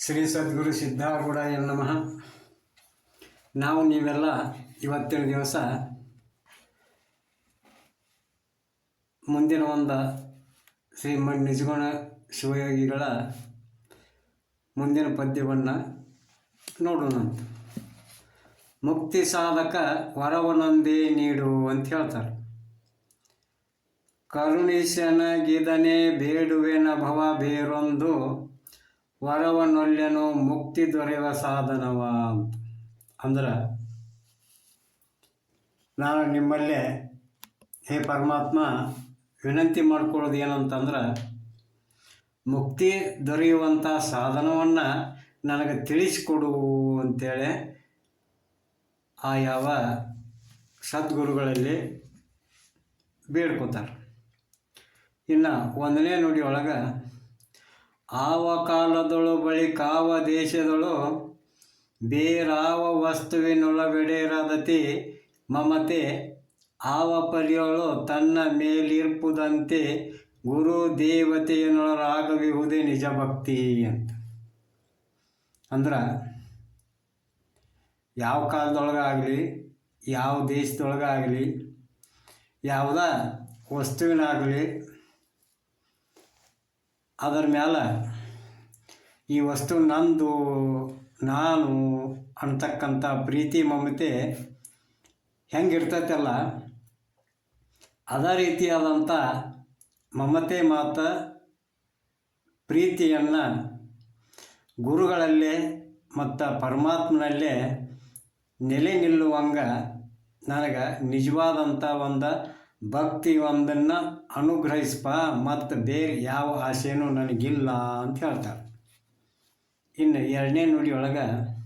ಶ್ರೀ ಸದ್ಗುರು ಸಿದ್ಧಾರೂಢಾಯ ನಮಃ. ನಾವು ನೀವೆಲ್ಲ ಇವತ್ತಿನ ದಿವಸ ಮುಂದಿನ ಒಂದು ಶ್ರೀ ನಿಜಗುಣ ಶಿವಯೋಗಿಗಳ ಮುಂದಿನ ಪದ್ಯವನ್ನು ನೋಡೋಣಂತ ಮುಕ್ತಿ ಸಾಧಕ ವರವನೊಂದೇ ನೀಡು ಅಂತ ಹೇಳ್ತಾರೆ. ಕರುಣೀಶನಗಿದನೆ ಬೇಡುವೆನ ಭವ ಬೇರೊಂದು ವರವನೊಲ್ಲೆನು ಮುಕ್ತಿ ದೊರೆಯುವ ಸಾಧನವ ಅಂತ. ಅಂದ್ರೆ, ನಾನು ನಿಮ್ಮಲ್ಲೇ ಹೇ ಪರಮಾತ್ಮ, ವಿನಂತಿ ಮಾಡ್ಕೊಳ್ಳೋದು ಏನಂತಂದ್ರೆ, ಮುಕ್ತಿ ದೊರೆಯುವಂಥ ಸಾಧನವನ್ನು ನನಗೆ ತಿಳಿಸಿಕೊಡು ಅಂತೇಳಿ ಆ ಯಾವ ಸದ್ಗುರುಗಳಲ್ಲಿ ಬೇಡ್ಕೋತಾರೆ. ಇನ್ನು ಒಂದನೇ ನುಡಿಯೊಳಗೆ ಆವ ಕಾಲದೊಳು ಬಳಿಕಾವ ದೇಶದೊಳು ಬೇರಾವ ವಸ್ತುವಿನೊಳಗಡೆರದತಿ ಮಮತೆ ಆವ ಪರಿಯೊಳು ತನ್ನ ಮೇಲಿರ್ಪುದಂತೆ ಗುರು ದೇವತೆಯನೊಳರಾಗವಿಹುದೇ ನಿಜ ಭಕ್ತಿ ಅಂತ. ಅಂದ್ರೆ ಯಾವ ಕಾಲದೊಳಗಾಗಲಿ ಯಾವ ದೇಶದೊಳಗಾಗಲಿ ಯಾವುದ ವಸ್ತುವಿನಾಗಲಿ ಅದರ ಮ್ಯಾಲೆ ಈ ವಸ್ತು ನಂದು, ನಾನು ಅಂತಕ್ಕಂಥ ಪ್ರೀತಿ, ಮಮತೆ ಹೆಂಗಿರ್ತೈತಲ್ಲ ಅದೇ ರೀತಿಯಾದಂಥ ಮಮತೆ ಮಾತ, ಪ್ರೀತಿಯನ್ನು ಗುರುಗಳಲ್ಲೇ ಮತ್ತು ಪರಮಾತ್ಮನಲ್ಲೇ ನೆಲೆ ನಿಲ್ಲುವಂಗ ನನಗೆ ನಿಜವಾದಂಥ ಒಂದು ಭಕ್ತಿ ಒಂದನ್ನು ಅನುಗ್ರಹಿಸ್ಪ ಮತ್ತು ಬೇರೆ ಯಾವ ಆಸೆನೂ ನನಗಿಲ್ಲ ಅಂತ ಹೇಳ್ತಾರೆ. ಇನ್ನು ಎರಡನೇ ನುಡಿ ಒಳಗೆ,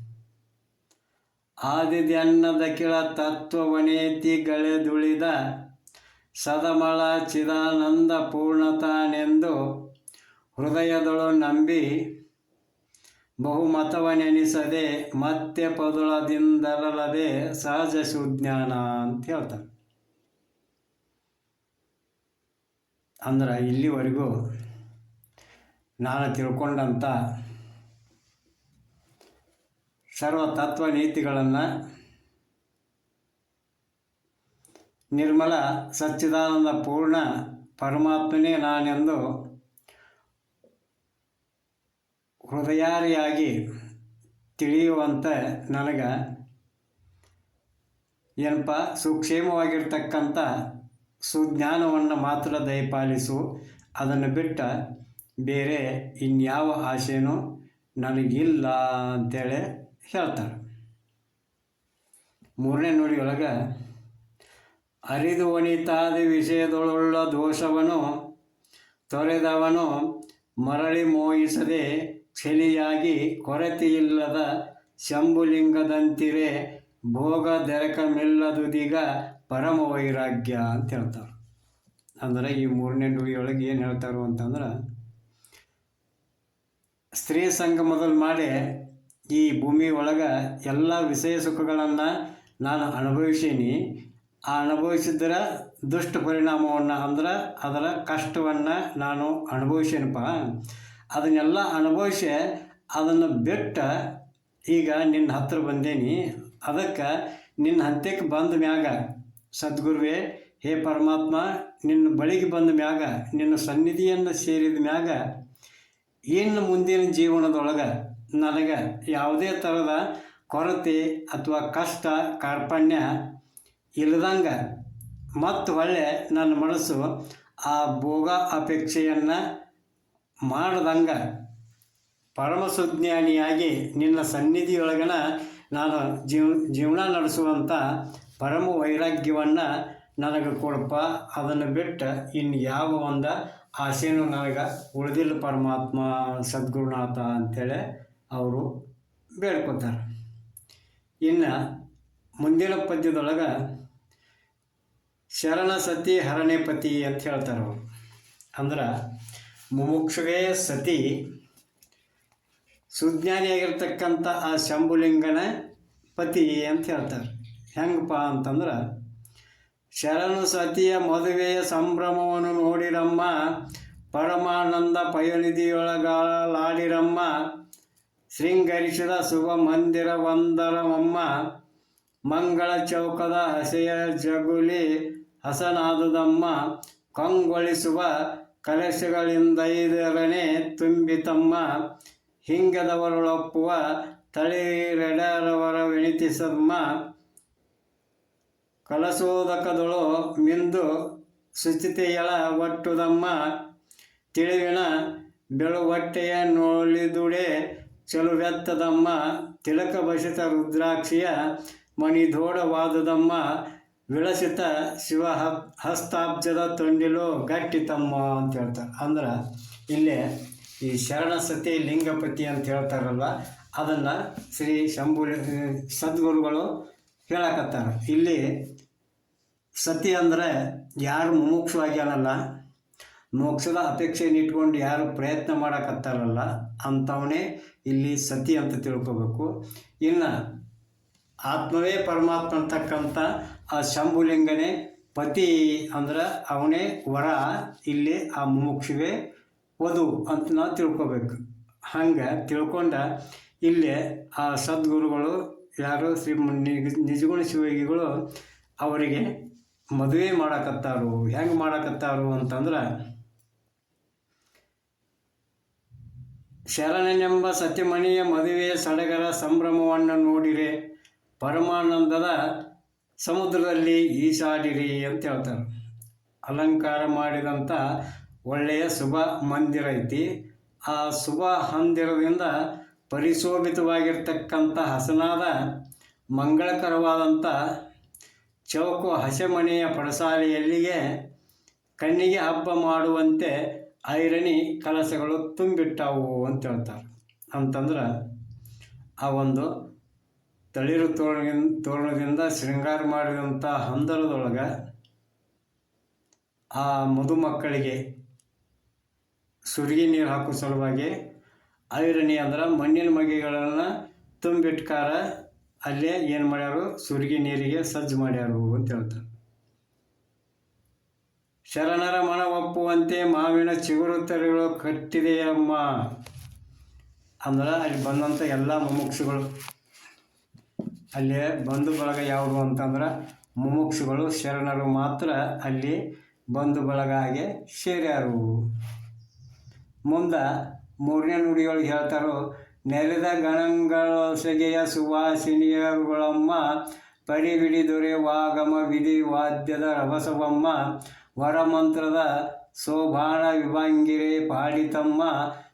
ಆದಿದ್ಯನ್ನದ ಕೆಳ ತತ್ವವನೇತಿ ಗಳೆದುಳಿದ ಸದಮಳ ಚಿದಾನಂದ ಪೂರ್ಣತಾನೆಂದು ಹೃದಯದೊಳು ನಂಬಿ ಬಹುಮತವನೆನಿಸದೆ ಮತ್ತೆ ಪದುಳದಿಂದರಲ್ಲದೆ ಸಹಜ ಸುಜ್ಞಾನ ಅಂತ ಹೇಳ್ತಾರೆ. ಅಂದ್ರೆ ಇಲ್ಲಿವರೆಗೂ ನಾನು ತಿಳ್ಕೊಂಡಂಥ ಸರ್ವ ತತ್ವ ನೀತಿಗಳನ್ನು ನಿರ್ಮಲ ಸಚ್ಚಿದಾನಂದ ಪೂರ್ಣ ಪರಮಾತ್ಮನೇ ನಾನೆಂದು ಹೃದಯಾರಿಯಾಗಿ ತಿಳಿಯುವಂತೆ ನನಗೆ ಏನಪ್ಪ ಸುಕ್ಷೇಮವಾಗಿರ್ತಕ್ಕಂಥ ಸುಜ್ಞಾನವನ್ನು ಮಾತ್ರ ದಯಪಾಲಿಸು. ಅದನ್ನು ಬಿಟ್ಟ ಬೇರೆ ಇನ್ಯಾವ ಆಸೆನೂ ನನಗಿಲ್ಲ ಅಂತೇಳಿ ಹೇಳ್ತಾರೆ ಮೂರನೇ ನುಡಿ ಒಳಗೆ ಅರಿದು ಒಣಿತಾದ ವಿಷಯದೊಳುಳ್ಳ ದೋಷವನು, ತೊರೆದವನು ಮರಳಿ ಮೋಹಿಸದೆ ಕ್ಷಣಿಯಾಗಿ ಕೊರತೆಯಿಲ್ಲದ ಶಂಭುಲಿಂಗದಂತಿರೇ ಭೋಗ ದೆರಕಮಿಲ್ಲದುದೀಗ ಪರಮ ವೈರಾಗ್ಯ ಅಂತ ಹೇಳ್ತಾರೆ ಅಂದ್ರೆ ಈ ಮೂರನೇ ನುಡಿಯೊಳಗೆ ಏನು ಹೇಳ್ತಾರೆ ಅಂತಂದ್ರೆ, ಸ್ತ್ರೀ ಸಂಗಮದಲ್ಲಿ ಮಾಡಿ ಈ ಭೂಮಿ ಒಳಗೆ ಎಲ್ಲ ವಿಷಯ ಸುಖಗಳನ್ನು ನಾನು ಅನುಭವಿಸೀನಿ. ಆ ಅನುಭವಿಸಿದ್ರ ದುಷ್ಟ ಪರಿಣಾಮವನ್ನು ಅಂದ್ರೆ ಅದರ ಕಷ್ಟವನ್ನು ನಾನು ಅನುಭವಿಸೇನಪ್ಪ. ಅದನ್ನೆಲ್ಲ ಅನುಭವಿಸಿ ಅದನ್ನು ಬಿಟ್ಟು ಈಗ ನಿನ್ನ ಹತ್ತಿರ ಬಂದೇನಿ. ಅದಕ್ಕೆ ನಿನ್ನ ಹಂತಕ್ಕೆ ಬಂದ ಮ್ಯಾಗ ಸದ್ಗುರುವೇ, ಹೇ ಪರಮಾತ್ಮ, ನಿನ್ನ ಬಳಿಗೆ ಬಂದ ಮ್ಯಾಗ, ನಿನ್ನ ಸನ್ನಿಧಿಯನ್ನು ಸೇರಿದ ಮ್ಯಾಗ, ಇನ್ನು ಮುಂದಿನ ಜೀವನದೊಳಗೆ ನನಗೆ ಯಾವುದೇ ಥರದ ಕೊರತೆ ಅಥವಾ ಕಷ್ಟ, ಕಾರ್ಪಣ್ಯ ಇಲ್ಲದಂಗೆ ಮತ್ತು ಒಳ್ಳೆ ನನ್ನ ಮನಸ್ಸು ಆ ಭೋಗ ಅಪೇಕ್ಷೆಯನ್ನು ಮಾಡ್ದಂಗೆ ಪರಮಸುಜ್ಞಾನಿಯಾಗಿ ನಿನ್ನ ಸನ್ನಿಧಿಯೊಳಗನ ನಾನು ಜೀವ, ಜೀವನ ನಡೆಸುವಂಥ ಪರಮ ವೈರಾಗ್ಯವನ್ನು ನನಗೆ ಕೊಡಪ್ಪ, ಅದನ್ನು ಬಿಟ್ಟು ಇನ್ನು ಯಾವ ಒಂದು ಆಸೆನೂ ನನಗೆ ಉಳಿದಿಲ್ಲ ಪರಮಾತ್ಮ, ಸದ್ಗುರುನಾಥ ಅಂಥೇಳಿ ಅವರು ಬೇಡ್ಕೊತಾರೆ. ಇನ್ನು ಮುಂದಿನ ಪದ್ಯದೊಳಗೆ ಶರಣ ಸತಿ ಹರಣೆ ಪತಿ ಅಂತ ಹೇಳ್ತಾರೆ ಅವರು. ಅಂದ್ರೆ ಮುಮುಕ್ಷುವೇ ಸತಿ ಸುಜ್ಞಾನಿಯಾಗಿರ್ತಕ್ಕಂಥ ಆ ಶಂಭುಲಿಂಗನ ಪತಿ ಅಂತ ಹೇಳ್ತಾರೆ. ಹೆಂಗಪ್ಪ ಅಂತಂದ್ರೆ, ಶರಣು ಸತಿಯ ಮದುವೆಯ ಸಂಭ್ರಮವನ್ನು ನೋಡಿರಮ್ಮ, ಪರಮಾನಂದ ಪಯನಿಧಿಯೊಳಗಾಲಾಡಿರಮ್ಮ ಶೃಂಗರಿಸಿದ ಶುಭ ಮಂದಿರ ವಂದರಮ್ಮ ಮಂಗಳ ಚೌಕದ ಹಸೆಯ ಜಗುಲಿ ಹಸನಾದುದಮ್ಮ, ಕಂಗೊಳಿಸುವ ಕಲಶಗಳಿಂದೈದರನೆ ತುಂಬಿತಮ್ಮ, ಹಿಂಗದವರೊಳಪ್ಪುವ ತಳಿರೆಡರವರ ವಿನಿತಿಸಮ್ಮ ಕಲಸೋದಕದೊಳು ಮಿಂದು ಶುಚಿತೆಯಳ ಒಟ್ಟುದಮ್ಮ ತಿಳಿವಿನ ಬೆಳುವಟ್ಟೆಯ ನೋಳಿದುಡೆ ಚಲುವೆತ್ತದಮ್ಮ ತಿಲಕ ಬಸಿತ ರುದ್ರಾಕ್ಷಿಯ ಮಣಿಧೋಡವಾದುದಮ್ಮ ವಿಳಸಿತ ಶಿವ ಹಸ್ತಾಬ್ಜದ ತೊಂಡಿಲು ಗಟ್ಟಿತಮ್ಮ ಅಂತ ಹೇಳ್ತಾರೆ. ಅಂದ್ರೆ ಇಲ್ಲೇ ಈ ಶರಣ ಸತಿ ಲಿಂಗಪತಿ ಅಂತ ಹೇಳ್ತಾರಲ್ವ? ಅದನ್ನು ಶ್ರೀ ಶಂಭು, ಸದ್ಗುರುಗಳು ಹೇಳಕತ್ತಾರ. ಇಲ್ಲಿ ಸತಿ ಅಂದರೆ ಯಾರು ಮುಮುಕ್ಷವಾಗ್ಯಾನಲ್ಲ ಮೋಕ್ಷದ ಅಪೇಕ್ಷೆಯನ್ನು ಇಟ್ಕೊಂಡು ಯಾರು ಪ್ರಯತ್ನ ಮಾಡಕತ್ತಾರಲ್ಲ, ಅಂಥವನೇ ಇಲ್ಲಿ ಸತಿ ಅಂತ ತಿಳ್ಕೊಬೇಕು. ಇನ್ನು ಆತ್ಮವೇ ಪರಮಾತ್ಮ ಅಂತಕ್ಕಂಥ ಆ ಶಂಭುಲಿಂಗನೇ ಪತಿ ಅಂದ್ರೆ ಅವನೇ ವರ, ಇಲ್ಲಿ ಆ ಮೋಕ್ಷವೇ ವಧು ಅಂತ ನಾವು ತಿಳ್ಕೊಬೇಕು. ಹಂಗೆ ತಿಳ್ಕೊಂಡ ಇಲ್ಲಿ ಆ ಸದ್ಗುರುಗಳು ಯಾರು ಶ್ರೀ ನಿಜಗುಣ ಶಿವಯೋಗಿಗಳು ಅವರಿಗೆ ಮದುವೆ ಮಾಡಕತ್ತಾರು, ಹೆಂಗೆ ಮಾಡಕತ್ತಾರು ಅಂತಂದ್ರೆ ಶರಣನೆಂಬ ಸತ್ಯಮಣಿಯ ಮದುವೆಯ ಸಡಗರ ಸಂಭ್ರಮವನ್ನು ನೋಡಿರೆ ಪರಮಾನಂದದ ಸಮುದ್ರದಲ್ಲಿ ಈಸಾಡಿರಿ ಅಂತ ಹೇಳ್ತಾರೆ. ಅಲಂಕಾರ ಮಾಡಿದಂಥ ಒಳ್ಳೆಯ ಶುಭ ಮಂದಿರ ಐತಿ. ಆ ಶುಭ ಹಂದಿರದಿಂದ ಪರಿಶೋಭಿತವಾಗಿರ್ತಕ್ಕಂಥ ಹಸನಾದ ಮಂಗಳಕರವಾದಂಥ ಚೌಕು ಹಸೆಮಣೆಯ ಪಡಸಾಲೆಯಲ್ಲಿಯೇ ಕಣ್ಣಿಗೆ ಹಬ್ಬ ಮಾಡುವಂತೆ ಐರಣಿ ಕಲಸಗಳು ತುಂಬಿಟ್ಟವು ಅಂತ ಹೇಳ್ತಾರೆ. ಅಂತಂದ್ರೆ ಆ ಒಂದು ತಳಿರು ತೋರಣ, ತೋರಣದಿಂದ ಶೃಂಗಾರ ಮಾಡಿದಂಥ ಹಂದರದೊಳಗೆ ಆ ಮದುಮಕ್ಕಳಿಗೆ ಸುರಿಗೆ ನೀರು ಹಾಕೋ ಸಲುವಾಗಿ ಐರಣಿ ಅಂದ್ರೆ ಮಣ್ಣಿನ ಮಗಿಗಳನ್ನು ತುಂಬಿಟ್ಕಾರ ಅಲ್ಲೇ ಏನು ಮಾಡ್ಯಾರು? ಸುರಿಗೆ ನೀರಿಗೆ ಸಜ್ಜು ಮಾಡ್ಯಾರು ಅಂತ ಹೇಳ್ತಾರೆ. ಶರಣರ ಮನ ಒಪ್ಪುವಂತೆ ಮಾವಿನ ಚಿಗುರು ತರಿಗಳು ಕಟ್ಟಿದೆಯಮ್ಮ. ಅಂದ್ರೆ ಅಲ್ಲಿ ಬಂದಂಥ ಎಲ್ಲ ಮುಮುಕ್ಷುಗಳು. ಅಲ್ಲಿ ಬಂಧು ಬಳಗ ಯಾವುದು ಅಂತಂದ್ರೆ ಮುಮುಕ್ಷುಗಳು ಶರಣರು ಮಾತ್ರ ಅಲ್ಲಿ ಬಂಧು ಬಳಗ ಹಾಗೆ ಸೇರ್ಯಾರು. ಮುಂದೆ ಮೂರನೇ ನುಡಿಯೊಳಗೆ ಹೇಳ್ತಾರೋ ನೆರೆದ ಗಣಗಳ ಸೆಗೆಯ ಸುವಾಸಿನಿಯರುಗಳಮ್ಮ ದೊರೆ ವಾಗಮ ವಿಧಿ ವಾದ್ಯದ ರಭಸವಮ್ಮ, ವರಮಂತ್ರದ ಸೋಭಾಣ ವಿಭಾಂಗಿರೆ ಪಾಡಿತಮ್ಮ,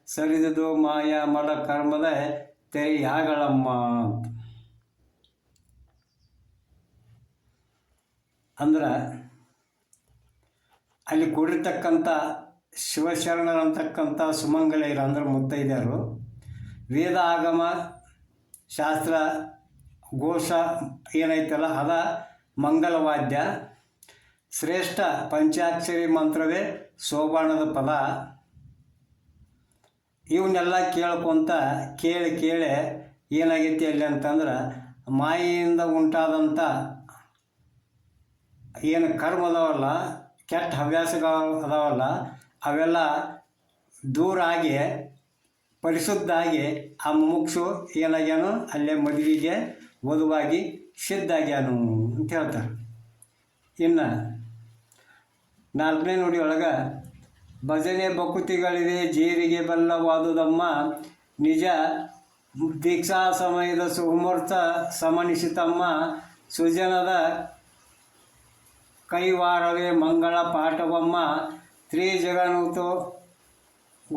ಸರಿದುದು ಮಾಯ ಮಲ ಕರ್ಮದ ತೆರೆಯಾಗಳಮ್ಮ. ಅಂದ್ರೆ, ಅಲ್ಲಿ ಕೊಡಿರ್ತಕ್ಕಂಥ ಶಿವಶರಣರಂತಕ್ಕಂಥ ಸುಮಂಗಲೆಯರು ಅಂದ್ರೆ ಮುತ್ತೈದ್ಯರು ವೇದ ಆಗಮ ಶಾಸ್ತ್ರ, ಘೋಷ ಏನೈತಲ್ಲ, ಅದ ಮಂಗಲವಾದ್ಯ. ಶ್ರೇಷ್ಠ ಪಂಚಾಕ್ಷರಿ ಮಂತ್ರವೇ ಸೋಬಾಣದ ಪದ ಇವನ್ನೆಲ್ಲ ಕೇಳ್ಕೊಂತ ಕೇಳಿ ಕೇಳಿ ಏನಾಗೈತಿ ಅಲ್ಲಿ ಅಂತಂದ್ರೆ ಮಾಯೆಯಿಂದ ಉಂಟಾದಂಥ ಏನು ಕರ್ಮ ಅದಾವಲ್ಲ, ಕೆಟ್ಟ ಹವ್ಯಾಸಗಳು ಅದಾವಲ್ಲ, ಅವೆಲ್ಲ ದೂರ ಆಗಿ ಪರಿಶುದ್ಧ ಆಗಿ ಆ ಮುಮುಕ್ಷು ಏನಾಗ್ಯಾನು ಅಲ್ಲೇ ಮದುವೆಗೆ ವಧುವಾಗಿ ಸಿದ್ಧ ಆಗ್ಯಾನು ಅಂತ ಹೇಳ್ತಾರೆ. ಇನ್ನು ನಾಲ್ಕನೇ ನುಡಿ ಒಳಗೆ, ಭಜನೆ ಬಕುತಿಗಳಿವೆ ಜೀರಿಗೆ ಬಲ್ಲವಾದುದಮ್ಮ ನಿಜ ದೀಕ್ಷಾ ಸಮಯದ ಸುಮೂರ್ತ ಸಮನಿಸಿತಮ್ಮ, ಸುಜನದ ಕೈವಾರವೇ ಮಂಗಳ ಪಾಠವಮ್ಮ ತ್ರಿಜಗನುತು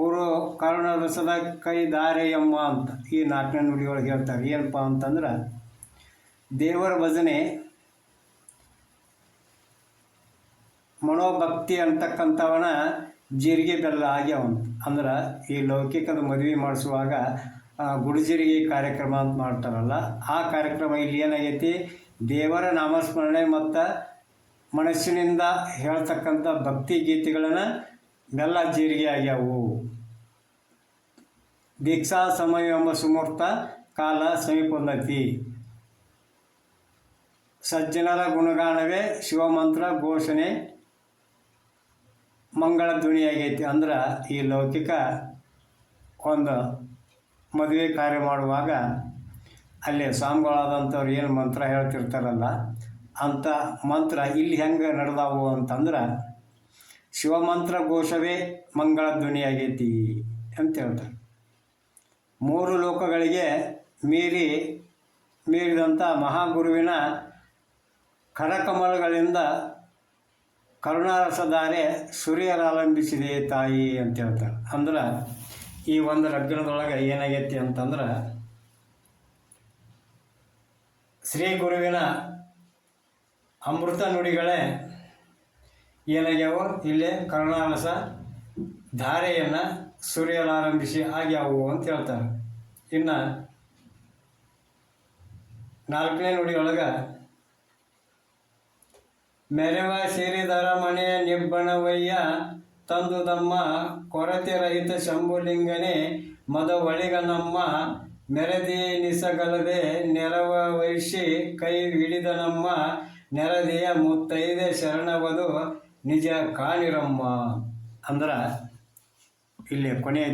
ಗುರು ಕರುಣರಸದ ಕೈ ದಾರೆಯಮ್ಮ ಅಂತ ಈ ನಾಲ್ಕನೇ ನುಡಿಯೊಳಗೆ ಹೇಳ್ತಾರೆ. ಏನಪ್ಪ ಅಂತಂದ್ರೆ ದೇವರ ಭಜನೆ ಮನೋಭಕ್ತಿ ಅಂತಕ್ಕಂಥವನ ಜೀರಿಗೆ ಬೆಲ್ಲ ಆಗ್ಯಾವಂತ ಅಂದ್ರೆ ಈ ಲೌಕಿಕದ ಮದುವೆ ಮಾಡಿಸುವಾಗ ಗುಡುಜೀರಿಗೆ ಕಾರ್ಯಕ್ರಮ ಅಂತ ಮಾಡ್ತಾರಲ್ಲ, ಆ ಕಾರ್ಯಕ್ರಮ ಇಲ್ಲಿ ಏನಾಗೈತಿ? ದೇವರ ನಾಮಸ್ಮರಣೆ ಮತ್ತು ಮನಸ್ಸಿನಿಂದ ಹೇಳ್ತಕ್ಕಂಥ ಭಕ್ತಿ ಗೀತೆಗಳನ್ನು ಬೆಲ್ಲ ಜೀರಿಗೆ ಆಗ್ಯಾವು. ದೀಕ್ಷಾ ಸಮಯ ಎಂಬ ಸುಮೂರ್ತ ಕಾಲ ಸಮೀಪದೈತಿ. ಸಜ್ಜನರ ಗುಣಗಾನವೇ ಶಿವಮಂತ್ರ ಘೋಷಣೆ. ಮಂಗಳ ಧ್ವನಿಯಾಗೈತಿ. ಅಂದ್ರೆ ಈ ಲೌಕಿಕ ಒಂದು ಮದುವೆ ಕಾರ್ಯ ಮಾಡುವಾಗ ಅಲ್ಲಿ ಸ್ವಾಮಿಗಳಾದಂಥವ್ರು ಏನು ಮಂತ್ರ ಹೇಳ್ತಿರ್ತಾರಲ್ಲ ಅಂಥ ಮಂತ್ರ ಇಲ್ಲಿ ಹೆಂಗೆ ನಡೆದಾವು ಅಂತಂದ್ರೆ, ಶಿವಮಂತ್ರ ಘೋಷವೇ ಮಂಗಳ ಧ್ವನಿಯಾಗೈತಿ ಅಂತ ಹೇಳ್ತಾರೆ. ಮೂರು ಲೋಕಗಳಿಗೆ ಮೀರಿ ಮೀರಿದಂಥ ಮಹಾಗುರುವಿನ ಕರಕಮಲಗಳಿಂದ ಕರುಣಾರಸಧಾರೆ ಸುರಿಯರಾಲಂಬಿಸಿದೆ ತಾಯಿ ಅಂತ ಹೇಳ್ತಾರೆ. ಅಂದ್ರೆ ಈ ಒಂದು ರಗ್ನದೊಳಗೆ ಏನಾಗೈತಿ ಅಂತಂದ್ರೆ ಶ್ರೀ ಗುರುವಿನ ಅಮೃತ ನುಡಿಗಳೇ ಏನಾಗ್ಯಾವೋ ಇಲ್ಲೇ ಕರುಣಾರಸ ಧಾರೆಯನ್ನು ಸುರಿಯಲಾರಂಭಿಸಿ ಆಗ್ಯಾವು ಅಂತ ಹೇಳ್ತಾರೆ. ಇನ್ನು ನಾಲ್ಕನೇ ನುಡಿಯೊಳಗೆ ಮೆರವ ಸೇರಿದರ ಮನೆಯ ನಿಬ್ಬಣವಯ್ಯ, ತಂದು ತಮ್ಮ ಕೊರತೆ ರಹಿತ ಶಂಭುಲಿಂಗನೇ, ಮದ ಒಳಿಗ ನಮ್ಮ ಮೆರದಿ ನಿಸಗಲದೆ ನೆರವ ವಹಿಸಿ ಕೈ ಹಿಡಿದ ನಮ್ಮ ನೆರದಿಯ ಮುತ್ತೈದೆ ಶರಣವದು ನಿಜ ಕಾಣಿರಮ್ಮ. ಅಂದ್ರೆ ಇಲ್ಲಿ ಕೊನೆ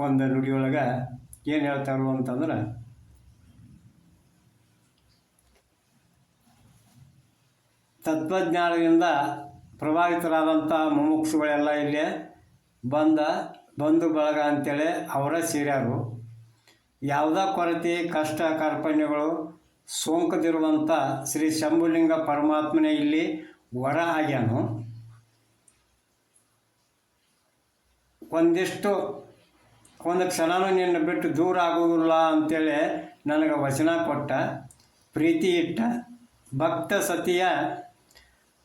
ಒಂದು ನುಡಿಯೊಳಗೆ ಏನು ಹೇಳ್ತಾರೋ ಅಂತಂದ್ರೆ, ತತ್ವಜ್ಞಾನದಿಂದ ಪ್ರಭಾವಿತರಾದಂಥ ಮುಮುಕ್ಷುಗಳೆಲ್ಲ ಇಲ್ಲಿ ಬಂದ ಬಂಧು ಬಳಗ ಅಂತೇಳಿ ಅವರ ಸೀರ್ಯಾರು. ಯಾವುದೇ ಕೊರತೆ, ಕಷ್ಟ, ಕಾರ್ಪಣ್ಯಗಳು ಸೋಂಕದಿರುವಂಥ ಶ್ರೀ ಶಂಭುಲಿಂಗ ಪರಮಾತ್ಮನೇ ಇಲ್ಲಿ ವರ ಆಗ್ಯಾನು. ಒಂದಿಷ್ಟು ಒಂದು ಕ್ಷಣನೂ ನಿನ್ನ ಬಿಟ್ಟು ದೂರ ಆಗುವುದಿಲ್ಲ ಅಂತೇಳಿ ನನಗೆ ವಚನ ಕೊಟ್ಟ, ಪ್ರೀತಿ ಇಟ್ಟ, ಭಕ್ತ ಸತಿಯ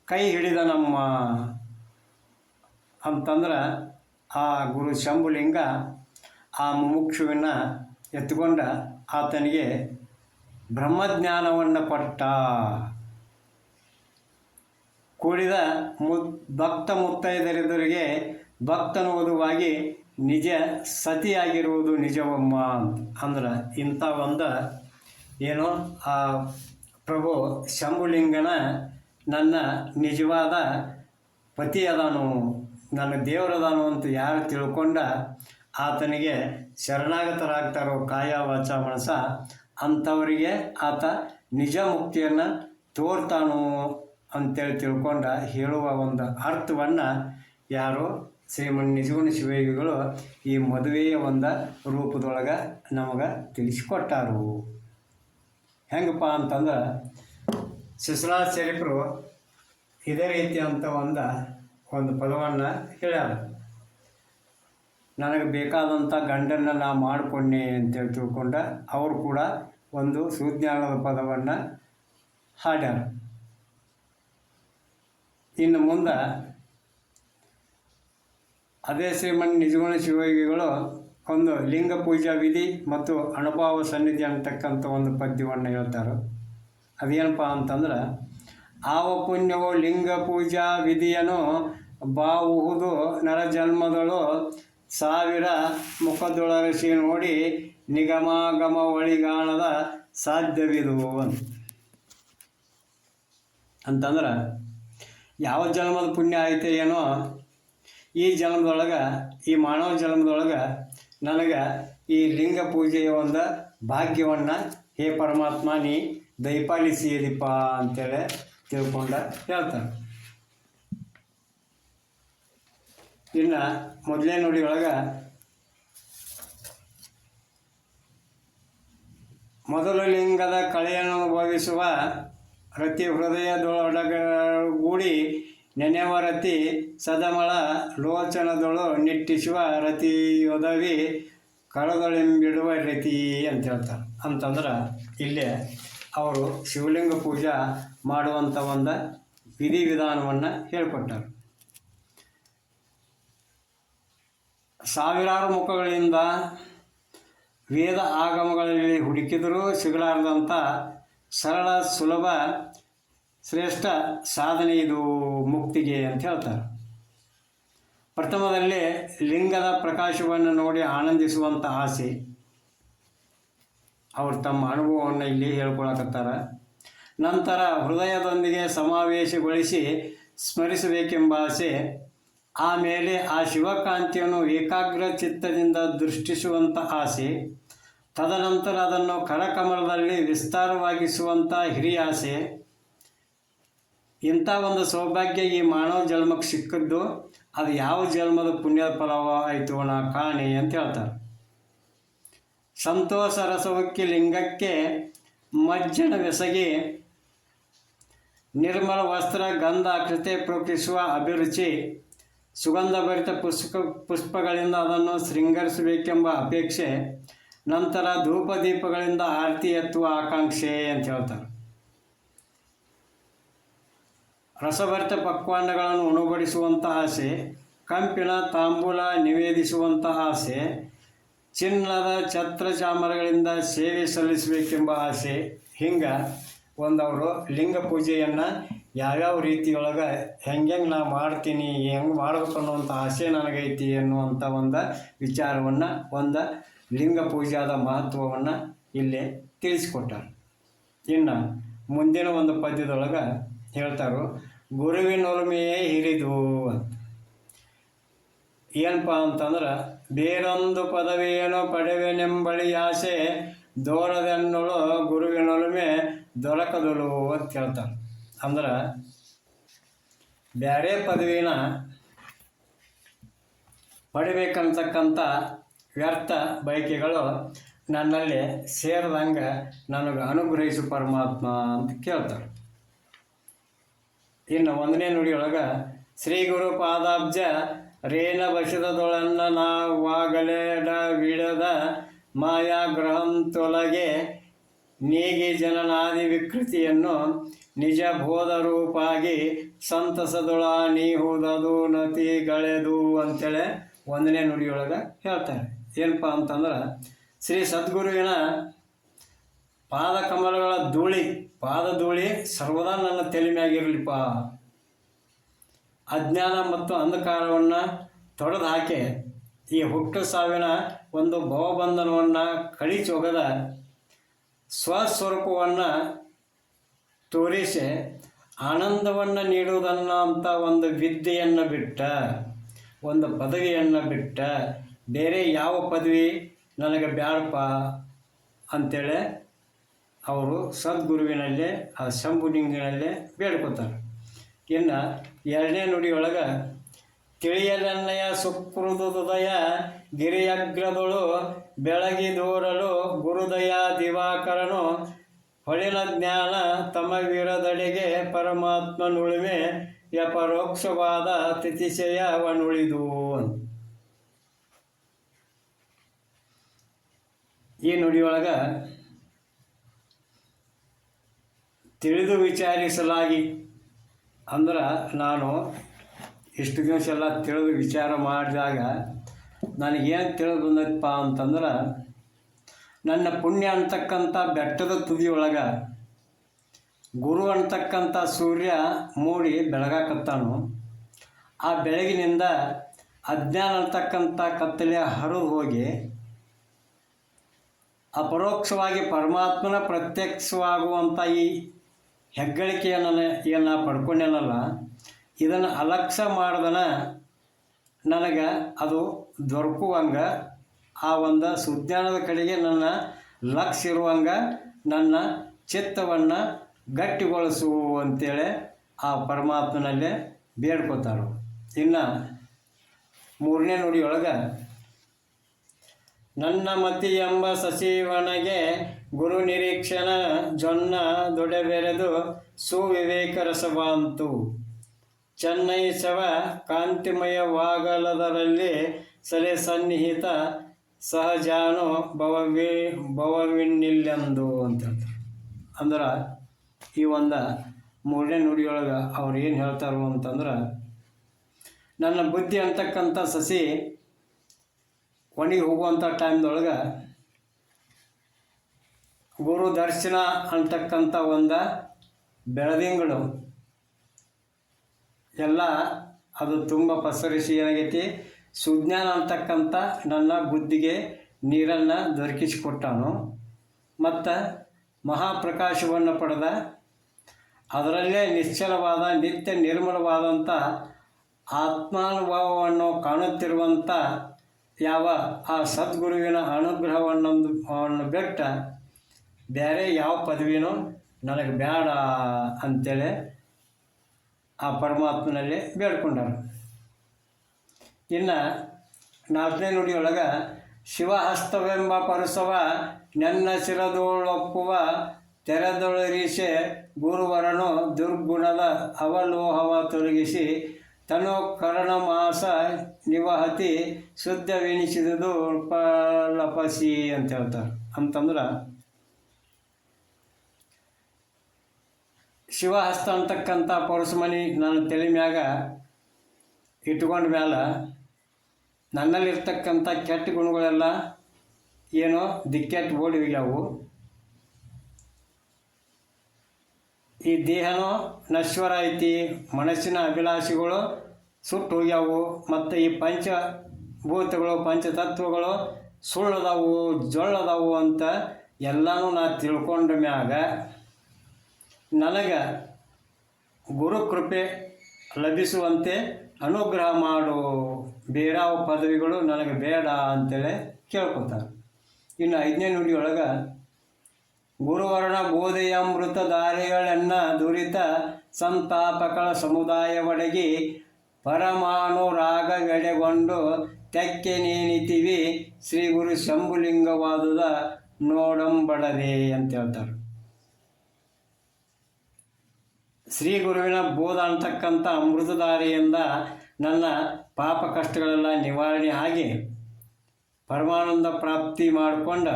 ಕೈ ಹಿಡಿದ ನಮ್ಮ ಅಂತಂದ್ರೆ ಆ ಗುರು ಶಂಭುಲಿಂಗ ಆ ಮುಮುಕ್ಷುವಿನ ಎತ್ಕೊಂಡ ಆತನಿಗೆ ಬ್ರಹ್ಮಜ್ಞಾನವನ್ನು ಕೊಟ್ಟ. ಕೂಡಿದ ಮುತ್ ಭಕ್ತ ಭಕ್ತನು ಭಕ್ತನುವುದುವಾಗಿ ನಿಜ ಸತಿಯಾಗಿರುವುದು ನಿಜವಮ್ಮ ಅಂದ್ರೆ ಇಂಥ ಒಂದು ಏನು? ಆ, ಪ್ರಭು ಶಂಭುಲಿಂಗನ ನನ್ನ ನಿಜವಾದ ಪತಿ ಅದಾನು, ನನ್ನ ದೇವರದಾನು ಅಂತ ಯಾರು ತಿಳ್ಕೊಂಡ ಆತನಿಗೆ ಶರಣಾಗತರಾಗ್ತಾರೋ ಕಾಯ ವಾಚ ಮನಸ ಅಂಥವರಿಗೆ ಆತ ನಿಜ ಮುಕ್ತಿಯನ್ನು ತೋರ್ತಾನು ಅಂತೇಳಿ ತಿಳ್ಕೊಂಡ ಹೇಳುವ ಒಂದು ಅರ್ಥವನ್ನು ಯಾರು ಶ್ರೀಮನ್ ನಿಜಗುಣ ಶಿವಯೋಗಿಗಳು ಈ ಮದುವೆಯ ಒಂದು ರೂಪದೊಳಗೆ ನಮಗೆ ತಿಳಿಸಿಕೊಟ್ಟಾರು. ಹೆಂಗಪ್ಪ ಅಂತಂದ್ರೆ ಶಿಶುಲಾಚಾರ್ಯರು ಇದೇ ರೀತಿ ಅಂತ ಒಂದು ಒಂದು ಪದವನ್ನು ಹೇಳ್ಯಾರ. ನನಗೆ ಬೇಕಾದಂಥ ಗಂಡನ್ನು ನಾ ಮಾಡಿಕೊಂಡೆ ಅಂತೇಳಿ ತಿಳ್ಕೊಂಡ ಅವರು ಕೂಡ ಒಂದು ಸುಜ್ಞಾನದ ಪದವನ್ನು ಹಾಡ್ಯಾರ. ಇನ್ನು ಮುಂದೆ ಅದೇ ಶ್ರೀಮನ್ ನಿಜಗುಣ ಶಿವಯೋಗಿಗಳು ಒಂದು ಲಿಂಗ ಪೂಜಾ ವಿಧಿ ಮತ್ತು ಅನುಭಾವ ಸನ್ನಿಧಿ ಅಂತಕ್ಕಂಥ ಒಂದು ಪದ್ಯವನ್ನು ಹೇಳ್ತಾರೆ. ಅದೇನಪ್ಪ ಅಂತಂದ್ರೆ, ಆವ ಪುಣ್ಯವು ಲಿಂಗ ಪೂಜಾ ವಿಧಿಯನ್ನು ನರ ಜನ್ಮದಳು ಸಾವಿರ ಮುಖದೊಳರಿಸಿ ನೋಡಿ ನಿಗಮಾಗಮ ಒಳಿಗಾಣದ ಸಾಧ್ಯವಿದು ಅಂತ. ಅಂತಂದ್ರೆ ಯಾವ ಜನ್ಮದ ಪುಣ್ಯ ಐತೆ ಏನೋ, ಈ ಜನ್ಮದೊಳಗೆ, ಈ ಮಾನವ ಜನ್ಮದೊಳಗೆ ನನಗೆ ಈ ಲಿಂಗ ಪೂಜೆಯ ಒಂದು ಭಾಗ್ಯವನ್ನು ಹೇ ಪರಮಾತ್ಮ, ನೀ ದಯಪಾಲಿಸಿದಿಪ್ಪ ಅಂತೇಳಿ ತಿಳ್ಕೊಂಡ ಹೇಳ್ತಾರೆ. ಇನ್ನು ಮೊದಲೇ ನೋಡಿ ಒಳಗೆ, ಮೊದಲು ಲಿಂಗದ ಕಳೆಯನ್ನು ಅನುಭವಿಸುವ ರತಿ ಹೃದಯದೊಳಗೂಡಿ ನೆನೆವರತಿ ಸದಮಳ ಲೋಚನದೊಳು ನಿಟ್ಟಿಸುವ ರತಿ ಒದವಿ ಕಳದೊಳೆಂಬಿಡುವ ರೀತಿ ಅಂತ ಹೇಳ್ತಾರೆ. ಅಂತಂದ್ರೆ ಇಲ್ಲೇ ಅವರು ಶಿವಲಿಂಗ ಪೂಜಾ ಮಾಡುವಂಥ ಒಂದು ವಿಧಿವಿಧಾನವನ್ನು ಹೇಳ್ಕೊಟ್ಟಾರೆ. ಸಾವಿರಾರು ಮುಖಗಳಿಂದ ವೇದ ಆಗಮಗಳಲ್ಲಿ ಹುಡುಕಿದರೂ ಸಿಗಲಾರದಂಥ ಸರಳ ಸುಲಭ ಶ್ರೇಷ್ಠ ಸಾಧನೆ ಇದು ಮುಕ್ತಿಗೆ ಅಂತ ಹೇಳ್ತಾರೆ. ಪ್ರಥಮದಲ್ಲಿ ಲಿಂಗದ ಪ್ರಕಾಶವನ್ನು ನೋಡಿ ಆನಂದಿಸುವಂಥ ಆಸೆ. ಅವರು ತಮ್ಮ ಅನುಭವವನ್ನು ಇಲ್ಲಿ ಹೇಳ್ಕೊಳಕತ್ತಾರ. ನಂತರ ಹೃದಯದೊಂದಿಗೆ ಸಮಾವೇಶಗೊಳಿಸಿ ಸ್ಮರಿಸಬೇಕೆಂಬ ಆಸೆ. ಆಮೇಲೆ ಆ ಶಿವಕಾಂತಿಯನ್ನು ಏಕಾಗ್ರ ಚಿತ್ತದಿಂದ ದೃಷ್ಟಿಸುವಂಥ ಆಸೆ. ತದನಂತರ ಅದನ್ನು ಕರಕಮಲದಲ್ಲಿ ವಿಸ್ತಾರವಾಗಿಸುವಂಥ ಹಿರಿಯ ಆಸೆ. ಇಂಥ ಒಂದು ಸೌಭಾಗ್ಯ ಈ ಮಾನವ ಜನ್ಮಕ್ಕೆ ಸಿಕ್ಕಿದ್ದು, ಅದು ಯಾವ ಜನ್ಮದ ಪುಣ್ಯದ ಫಲವ ಆಯಿತು ನಾ ಕಾಣಿ ಅಂತ ಹೇಳ್ತಾರೆ. ಸಂತೋಷ ರಸವಕ್ಕಿ ಲಿಂಗಕ್ಕೆ ಮಜ್ಜನ ಬೆಸಗಿ ನಿರ್ಮಲ ವಸ್ತ್ರ ಗಂಧ ಕೃತೆ ಪ್ರೋಕ್ಷಿಸುವ ಅಭಿರುಚಿ, ಸುಗಂಧಭರಿತ ಪುಷ್ಪ ಪುಷ್ಪಗಳಿಂದ ಅದನ್ನು ಶೃಂಗರಿಸಬೇಕೆಂಬ ಅಪೇಕ್ಷೆ, ನಂತರ ಧೂಪ ದೀಪಗಳಿಂದ ಆರತಿ ಎತ್ತುವ ಆಕಾಂಕ್ಷೆ ಅಂತ ಹೇಳ್ತಾರೆ. ರಸಭರಿತ ಪಕ್ವಾನ್ನಗಳನ್ನು ಉಣಬಡಿಸುವಂತಹ ಆಸೆ, ಕಂಪಿನ, ತಾಂಬೂಲ ನಿವೇದಿಸುವಂತಹ ಆಸೆ, ಚಿನ್ನದ ಛತ್ರ ಚಾಮರಗಳಿಂದ ಸೇವೆ ಸಲ್ಲಿಸಬೇಕೆಂಬ ಆಸೆ. ಹಿಂಗೆ ಒಂದವರು ಲಿಂಗ ಪೂಜೆಯನ್ನು ಯಾವ್ಯಾವ ರೀತಿಯೊಳಗೆ ಹೆಂಗೆ ನಾ ಮಾಡ್ತೀನಿ, ಹೆಂಗೆ ಮಾಡಬೇಕು ಅನ್ನುವಂಥ ಆಸೆ ನನಗೈತಿ ಅನ್ನುವಂಥ ಒಂದು ವಿಚಾರವನ್ನು, ಒಂದು ಲಿಂಗ ಪೂಜಾದ ಮಹತ್ವವನ್ನು ಇಲ್ಲಿ ತಿಳಿಸ್ಕೊಟ್ಟಾರೆ. ಇನ್ನು ಮುಂದಿನ ಒಂದು ಪದ್ಯದೊಳಗೆ ಹೇಳ್ತಾರೋ ಗುರುವಿನೊಲುಮೆಯೇ ಹಿರಿದು ಅಂತ. ಏನಪ್ಪ ಅಂತಂದ್ರೆ, ಬೇರೊಂದು ಪದವಿಯನ್ನು ಪಡೆವೆನೆಂಬಳಿ ಆಸೆ, ದೋರದೆನ್ನೊಳು ಗುರುವಿನೊಲುಮೆ ದೊರಕದಳು ಅಂತ ಹೇಳ್ತಾರೆ. ಅಂದ್ರೆ ಬೇರೆ ಪದವಿನ ಪಡಿಬೇಕಂತಕ್ಕಂಥ ವ್ಯರ್ಥ ಬಯಕೆಗಳು ನನ್ನಲ್ಲಿ ಸೇರಿದಂಗೆ ನನಗೆ ಅನುಗ್ರಹಿಸು ಪರಮಾತ್ಮ ಅಂತ ಕೇಳ್ತಾರೆ. ಇನ್ನು ಒಂದನೇ ನುಡಿಯೊಳಗೆ, ಶ್ರೀ ಗುರು ಪಾದಾಬ್ಜ ರೇನ ಬಸದದೊಳನ್ನ ನಾವಾಗಲೇಡ ವಿಡದ ಮಾಯಾಗ್ರಹಂ ತೊಲಗೆ ನೀಗಿ ಜನನಾದಿ ವಿಕೃತಿಯನ್ನು ನಿಜ ಬೋಧ ರೂಪಾಗಿ ಸಂತಸದೊಳ ನತಿ ಗಳೆದು ಅಂತೇಳಿ ಒಂದನೇ ನುಡಿಯೊಳಗೆ ಹೇಳ್ತಾರೆ. ಏನಪ್ಪ ಅಂತಂದ್ರೆ, ಶ್ರೀ ಸದ್ಗುರುವಿನ ಪಾದ ಕಮಲಗಳ ಧೂಳಿ, ಪಾದ ಧೂಳಿ ಸರ್ವದಾ ನನ್ನ ತೆಲಿಮೆಯಾಗಿರಲಿಪ್ಪ. ಅಜ್ಞಾನ ಮತ್ತು ಅಂಧಕಾರವನ್ನು ತೊಡೆದು ಹಾಕಿ, ಈ ಹುಟ್ಟು ಸಾವಿನ ಒಂದು ಭವಬಂಧನವನ್ನು ಕಳಿಚೊಗದ ಸ್ವಸ್ವರೂಪವನ್ನು ತೋರಿಸಿ ಆನಂದವನ್ನು ನೀಡುವುದನ್ನು ಅಂತ ಒಂದು ವಿದ್ಯೆಯನ್ನು ಬಿಟ್ಟ, ಒಂದು ಪದವಿಯನ್ನು ಬಿಟ್ಟ, ಬೇರೆ ಯಾವ ಪದವಿ ನನಗೆ ಬ್ಯಾಡಪ್ಪ ಅಂಥೇಳಿ ಅವರು ಸದ್ಗುರುವಿನಲ್ಲೇ, ಆ ಶಂಭುಲಿಂಗಿನಲ್ಲೇ ಬೇಡ್ಕೊತಾರೆ. ಇನ್ನು ಎರಡನೇ ನುಡಿಯೊಳಗೆ ತಿಳಿಯಲನ್ನಯ ಸುಕೃದುದಯ ಗಿರಿಯಗ್ರದೊಳು ಬೆಳಗಿದೋರಲು ಗುರುದಯ ದಿವಾಕರನು ಹೊಳಿನ ಜ್ಞಾನ ತಮವಿರದಡೆಗೆ ಪರಮಾತ್ಮನುಳಿಮೆ ಯಪರೋಕ್ಷವಾದ ತಿಥಿಶಯವನುಳಿದು ಈ ನುಡಿಯೊಳಗೆ ತಿಳಿದು ವಿಚಾರಿಸಲಾಗಿ. ಅಂದ್ರೆ ನಾನು ಇಷ್ಟು ದಿವಸ ಎಲ್ಲ ತಿಳಿದು ವಿಚಾರ ಮಾಡಿದಾಗ ನನಗೇನು ತಿಳಿದು ಬಂದೈತಪ್ಪ ಅಂತಂದ್ರೆ, ನನ್ನ ಪುಣ್ಯ ಅಂತಕ್ಕಂಥ ಬೆಟ್ಟದ ತುದಿಯೊಳಗೆ ಗುರು ಅಂತಕ್ಕಂಥ ಸೂರ್ಯ ಮೂಡಿ ಬೆಳಗಾಕತ್ತಾನು ಆ ಬೆಳಗಿನಿಂದ ಅಜ್ಞಾನ ಅಂತಕ್ಕಂಥ ಕತ್ತಲೆ ಹರಿದು ಹೋಗಿ ಅಪರೋಕ್ಷವಾಗಿ ಪರಮಾತ್ಮನ ಪ್ರತ್ಯಕ್ಷವಾಗುವಂಥ ಈ ಹೆಗ್ಗಳಿಕೆಯನ್ನು ಏನು ನಾ ಪಡ್ಕೊಂಡೇನಲ್ಲ, ಇದನ್ನು ಅಲಕ್ಷ್ಯ ಮಾಡ್ದನ ನನಗೆ ಅದು ದೊರಕುವಂಗೆ, ಆ ಒಂದು ಸುಜ್ಞಾನದ ಕಡೆಗೆ ನನ್ನ ಲಕ್ಷ್ಯ ಇರುವಂಗೆ ನನ್ನ ಚಿತ್ತವನ್ನು ಗಟ್ಟಿಗೊಳಿಸು ಅಂತೇಳಿ ಆ ಪರಮಾತ್ಮನಲ್ಲೇ ಬೇಡ್ಕೋತಾರೆ ಇನ್ನು ಮೂರನೇ ನುಡಿಯೊಳಗೆ, ನನ್ನ ಮತಿ ಎಂಬ ಸಚಿವನಿಗೆ ಗುರು ನಿರೀಕ್ಷಣ ಜೊನ್ನ ದೊಡೆಬೆರೆದು ಸುವಿವೇಕ ರಸವಾಂತು ಚೆನ್ನೈಸವ ಕಾಂತಿಮಯವಾಗಲದರಲ್ಲಿ ಸಲೆ ಸನ್ನಿಹಿತ ಸಹಜಾನು ಭವವಿ, ಭವವಿನ್ನಿಲ್ಲೆಂದು ಅಂತ ಹೇಳ್ತಾರೆ. ಅಂದ್ರೆ ಈ ಒಂದು ಮೂರನೇ ನುಡಿಯೊಳಗೆ ಅವ್ರು ಏನು ಹೇಳ್ತಾರೋ ಅಂತಂದ್ರೆ, ನನ್ನ ಬುದ್ಧಿ ಅಂತಕ್ಕಂಥ ಸಸಿ ಒಣಗಿ ಹೋಗುವಂಥ ಟೈಮ್ದೊಳಗೆ ಗುರು ದರ್ಶನ ಅಂತಕ್ಕಂಥ ಒಂದು ಬೆಳದಿಂಗಳು. ಎಲ್ಲ ಅದು ತುಂಬ ಪಸರಿಸಿ ಏನಾಗೈತಿ? ಸುಜ್ಞಾನ ಅಂತಕ್ಕಂಥ ನನ್ನ ಬುದ್ಧಿಗೆ ನೀರನ್ನು ದೊರಕಿಸಿಕೊಟ್ಟನು. ಮತ್ತು ಮಹಾಪ್ರಕಾಶವನ್ನು ಪಡೆದ ಅದರಲ್ಲೇ ನಿಶ್ಚಲವಾದ, ನಿತ್ಯ ನಿರ್ಮಲವಾದಂಥ ಆತ್ಮಾನುಭವವನ್ನು ಕಾಣುತ್ತಿರುವಂಥ ಯಾವ ಆ ಸದ್ಗುರುವಿನ ಅನುಗ್ರಹವನ್ನೊಂದು ಒಂದು ಬೆಟ್ಟ ಬೇರೆ ಯಾವ ಪದವಿನೂ ನನಗೆ ಬೇಡ ಅಂತೇಳಿ ಆ ಪರಮಾತ್ಮನಲ್ಲಿ ಬೇಡ್ಕೊಂಡರು. ಇನ್ನು ನಾಲ್ಕನೇ ನುಡಿಯೊಳಗೆ ಶಿವಹಸ್ತವೆಂಬ ಪರಸವ ನನ್ನ ಶಿರದೋಳೊಪ್ಪುವ ತೆರೆದೊಳರಿಸೆ ಗುರುವರನು ದುರ್ಗುಣದ ಅವಲೋಹವ ತೊಲಗಿಸಿ ತನು ಕರ್ಣಮಾಸ ನಿವಹತಿ ಶುದ್ಧವೆನಿಸಿದುದು ಲಪಸಿ ಅಂತ ಹೇಳ್ತಾರೆ. ಅಂತಂದ್ರೆ ಶಿವಹಸ್ತ ಅಂತಕ್ಕಂಥ ಪೌರಸಮನಿ ನನ್ನ ತಲೆ ಮ್ಯಾಗ ಇಟ್ಕೊಂಡ ಮ್ಯಾಲ ನನ್ನಲ್ಲಿರ್ತಕ್ಕಂಥ ಕೆಟ್ಟ ಗುಣಗಳೆಲ್ಲ ಏನೋ ದಿಕ್ಕೆಟ್ಟು ಓಡಿ ಹೋಗ್ಯಾವು. ಈ ದೇಹನೋ ನಶ್ವರ ಐತಿ, ಮನಸ್ಸಿನ ಅಭಿಲಾಷೆಗಳು ಸುಟ್ಟು ಹೋಗ್ಯಾವು, ಮತ್ತು ಈ ಪಂಚಭೂತಗಳು, ಪಂಚತತ್ವಗಳು ಸುಳ್ಳದವು, ಜೊಳ್ಳದಾವು ಅಂತ ಎಲ್ಲನೂ ನಾ ತಿಳ್ಕೊಂಡ ಮ್ಯಾಗ ನನಗೆ ಗುರುಕೃಪೆ ಲಭಿಸುವಂತೆ ಅನುಗ್ರಹ ಮಾಡು. ಬೇರಾವ ಪದವಿಗಳು ನನಗೆ ಬೇಡ ಅಂತೇಳಿ ಕೇಳ್ಕೊತಾರೆ. ಇನ್ನು ಐದನೇ ನುಡಿಯೊಳಗೆ, ಗುರುವರ್ಣ ಬೋಧೆಯಮೃತ ದಾರಿಗಳನ್ನ ದುರಿತ ಸಂತಾಪಗಳ ಸಮುದಾಯವಡಗಿ ಪರಮಾಣು ರಾಗವೆಡೆಗೊಂಡು ತೆಕ್ಕೆ ನೇನಿತಿವಿ ಶ್ರೀ ಗುರು ಶಂಭುಲಿಂಗವಾದುದ ನೋಡಂಬಡದೆ ಅಂತ ಹೇಳ್ತಾರೆ. ಶ್ರೀ ಗುರುವಿನ ಬೋಧ ಅಂತಕ್ಕಂಥ ಅಮೃತಧಾರೆಯಿಂದ ನನ್ನ ಪಾಪ ಕಷ್ಟಗಳೆಲ್ಲ ನಿವಾರಣೆ ಆಗಿ ಪರಮಾನಂದ ಪ್ರಾಪ್ತಿ ಮಾಡಿಕೊಂಡ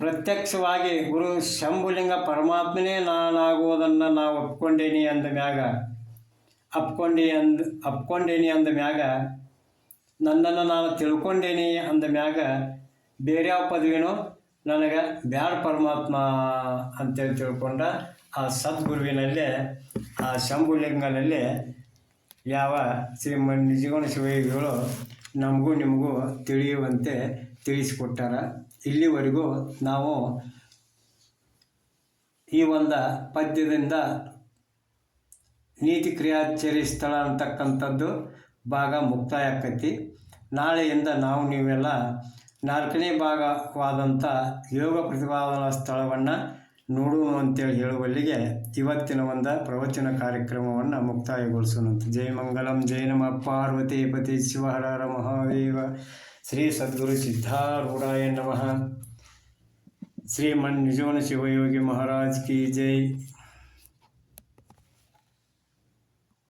ಪ್ರತ್ಯಕ್ಷವಾಗಿ ಗುರು ಶಂಭುಲಿಂಗ ಪರಮಾತ್ಮನೇ ನಾನಾಗುವುದನ್ನು ನಾವು ಒಪ್ಕೊಂಡೇನಿ ಅಂದ ಮ್ಯಾಗ, ಅಪ್ಕೊಂಡಿ ಅಂದ, ಅಪ್ಕೊಂಡೇನಿ ಅಂದ ಮ್ಯಾಗ, ನನ್ನನ್ನು ನಾನು ತಿಳ್ಕೊಂಡೇನಿ ಅಂದ ಮ್ಯಾಗ ಬೇರೆ ಯಾವ ಪದವಿನೂ ನನಗೆ ಬ್ಯಾಡ ಪರಮಾತ್ಮ ಅಂತೇಳಿ ತಿಳ್ಕೊಂಡ ಆ ಸದ್ಗುರುವಿನಲ್ಲೇ, ಆ ಶಂಭುಲಿಂಗನಲ್ಲಿ ಯಾವ ಶ್ರೀ ನಿಜಗುಣ ಶಿವಯೋಗಿಗಳು ನಮಗೂ ನಿಮಗೂ ತಿಳಿಯುವಂತೆ ತಿಳಿಸಿಕೊಟ್ಟಾರ. ಇಲ್ಲಿವರೆಗೂ ನಾವು ಈ ಒಂದು ಪದ್ಯದಿಂದ ನೀತಿ ಕ್ರಿಯಾಚರಿ ಸ್ಥಳ ಅಂತಕ್ಕಂಥದ್ದು ಭಾಗ ಮುಕ್ತಾಯ ಆಕೈತಿ ನಾಳೆಯಿಂದ ನಾವು ನೀವೆಲ್ಲ ನಾಲ್ಕನೇ ಭಾಗವಾದಂಥ ಯೋಗ ಪ್ರತಿಪಾದನಾ ಸ್ಥಳವನ್ನು ನೋಡುವ ಅಂತೇಳಿ ಹೇಳುವಲ್ಲಿಗೆ ಇವತ್ತಿನ ಒಂದು ಪ್ರವಚನ ಕಾರ್ಯಕ್ರಮವನ್ನು ಮುಕ್ತಾಯಗೊಳಿಸೋಣಂತ. ಜೈ ಮಂಗಲಂ, ಜೈ ನಮ. ಪಾರ್ವತಿ ಪತಿ ಶಿವಹರ ಮಹಾದೇವ. ಶ್ರೀ ಸದ್ಗುರು ಸಿದ್ಧಾರೂಢಾಯ ನಮಃ. ಶ್ರೀಮನ್ ನಿಜೋನ ಶಿವಯೋಗಿ ಮಹಾರಾಜ್ ಕಿ ಜೈ.